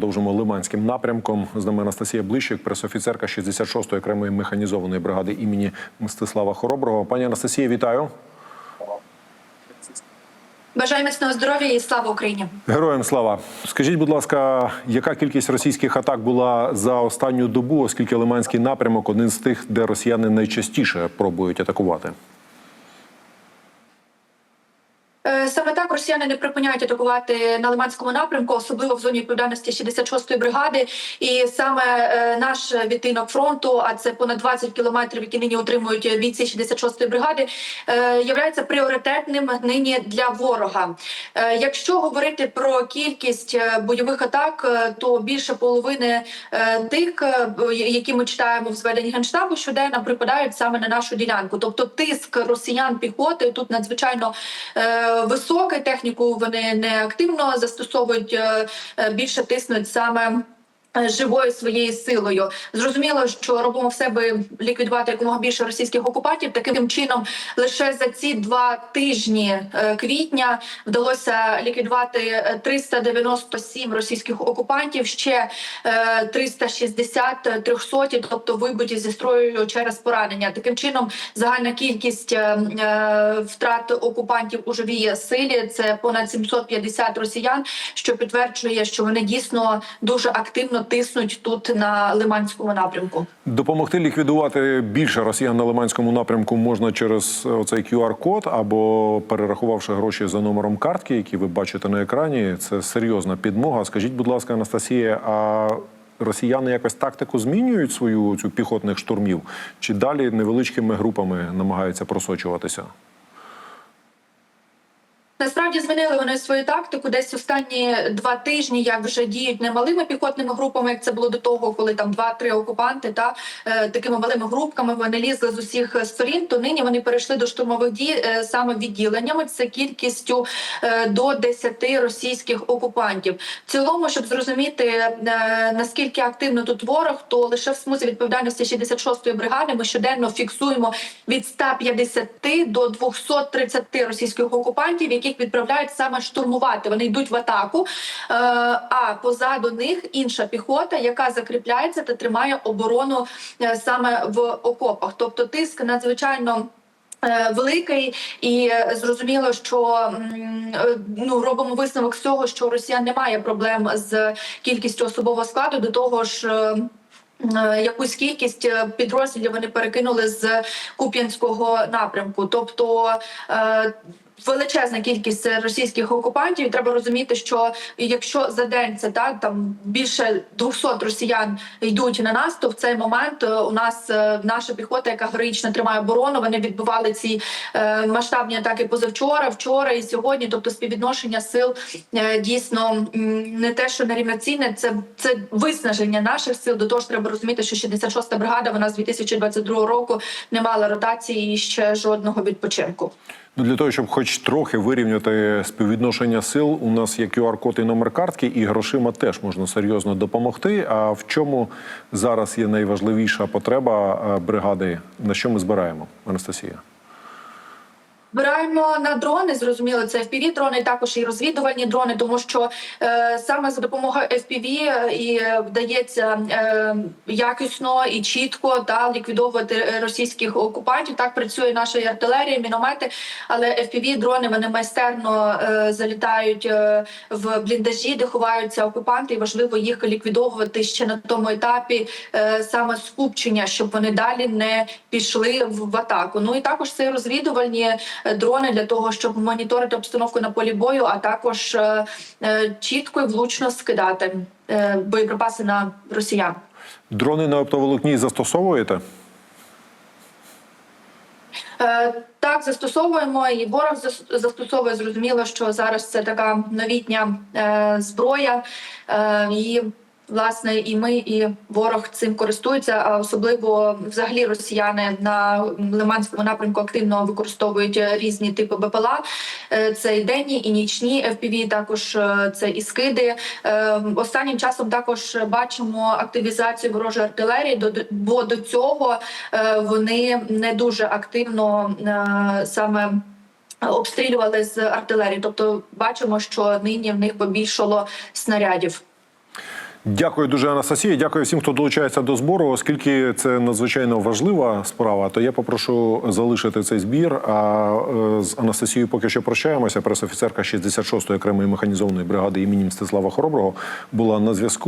продовжимо Лиманським напрямком. З нами Анастасія Блищик, пресофіцерка 66-ї окремої механізованої бригади імені Мстислава Хороброго. Пані Анастасія, вітаю. Бажаю міцного здоров'я і слава Україні. Героям слава. Скажіть, будь ласка, яка кількість російських атак була за останню добу, оскільки Лиманський напрямок один з тих, де росіяни найчастіше пробують атакувати? Е, Саме так росіяни не припиняють атакувати на Лиманському напрямку, особливо в зоні відповідальності 66-ї бригади. І саме е, наш відтинок фронту, а це понад 20 кілометрів, які нині отримують бійці 66-ї бригади, е, являється пріоритетним нині для ворога. Е, Якщо говорити про кількість бойових атак, то більше половини тих, які ми читаємо в зведенні генштабу, щоденно припадають саме на нашу ділянку. Тобто тиск росіян піхоти тут надзвичайно високий. Техніку вони не активно застосовують е, е, більше тиснуть саме. Е, Живою своєю силою зрозуміло, що робимо все, би ліквідувати якомога більше російських окупантів. Таким чином, лише за ці два тижні е, квітня вдалося ліквідувати е, 397 російських окупантів, ще е, 360 трьохсоті, тобто вибиті зі строю через поранення. Таким чином, загальна кількість е, е, втрат окупантів у живій силі це понад 750 росіян, що підтверджує, що вони дійсно дуже активно тиснуть тут на Лиманському напрямку. Допомогти ліквідувати більше росіян на Лиманському напрямку можна через оцей QR-код або перерахувавши гроші за номером картки, які ви бачите на екрані. Це серйозна підмога. Скажіть, будь ласка, Анастасія, а росіяни якось тактику змінюють свою цю піхотних штурмів, чи далі невеличкими групами намагаються просочуватися? Насправді змінили вони свою тактику. Десь останні два тижні, як вже діють не малими піхотними групами, як це було до того, коли там два-три окупанти та е, такими малими групками вони лізли з усіх сторін. То нині вони перейшли до штурмових дій е, саме відділеннями. Це кількістю е, до 10 російських окупантів. В цілому, щоб зрозуміти е, наскільки активно тут ворог, то лише в смузі відповідальності 66-ї бригади ми щоденно фіксуємо від 150 до 230 російських окупантів, яких відправляють саме штурмувати. Вони йдуть в атаку. Е, А позаду них інша піхота, яка закріпляється та тримає оборону е, саме в окопах. Тобто тиск надзвичайно. е, Великий і зрозуміло, що ну робимо висновок з цього, що у росіян немає проблем з кількістю особового складу. До того ж. Якусь кількість підрозділів вони перекинули з Куп'янського напрямку, тобто величезна кількість російських окупантів. І Треба розуміти, що якщо за день це так там більше 200 росіян йдуть на нас, то в цей момент е, у нас е, наша піхота, яка героїчно тримає оборону, вони відбивали ці е, масштабні атаки позавчора, вчора і сьогодні. Тобто співвідношення сил е, дійсно не те, що нерівноцінне, це, це виснаження наших сил. До того ж, треба розуміти, що 66-та бригада вона з 2022 року не мала ротації і ще жодного відпочинку. Ну, для того, щоб хоч трохи вирівняти співвідношення сил, у нас є QR-код і номер картки, і грошима теж можна серйозно допомогти. А в чому зараз є найважливіша потреба е, бригади? На що ми збираємо, Анастасія? Збираємо на дрони, зрозуміло, це fpv дрони, також і розвідувальні дрони, тому що е, саме за допомогою FPV е, і е, вдається е, якісно і чітко та ліквідовувати е, російських окупантів. Так працює наша артилерія, міномети, але fpv дрони вони майстерно е, залітають в бліндажі, де ховаються окупанти, і важливо їх ліквідовувати ще на тому етапі е, саме скупчення, щоб вони далі не пішли в, атаку. Ну і також це розвідувальні дрони для того, щоб моніторити обстановку на полі бою, а також е, е, чітко і влучно скидати е, боєприпаси на росіян. Дрони на оптоволокні застосовуєте? Е, Так, застосовуємо і ворог зас- застосовує. Зрозуміло, що зараз це така новітня е, зброя, е, і власне і ми, і ворог цим користуються. А особливо взагалі росіяни на лиманському напрямку активно використовують е, різні типи БПЛА. Е, Це і денні, і нічні FPV, також е, це і скиди. Останнім часом також бачимо активізацію ворожої артилерії, бо до цього вони не дуже активно саме. Обстрілювали з артилерії, тобто бачимо, що нині в них побільшало снарядів. Дякую дуже, Анастасія. Дякую всім, хто долучається до збору. Оскільки це надзвичайно важлива справа, то я попрошу залишити цей збір. А е, з Анастасією поки що прощаємося. Пресофіцерка 66-ї окремої механізованої бригади імені Мстислава Хороброго була на зв'язку.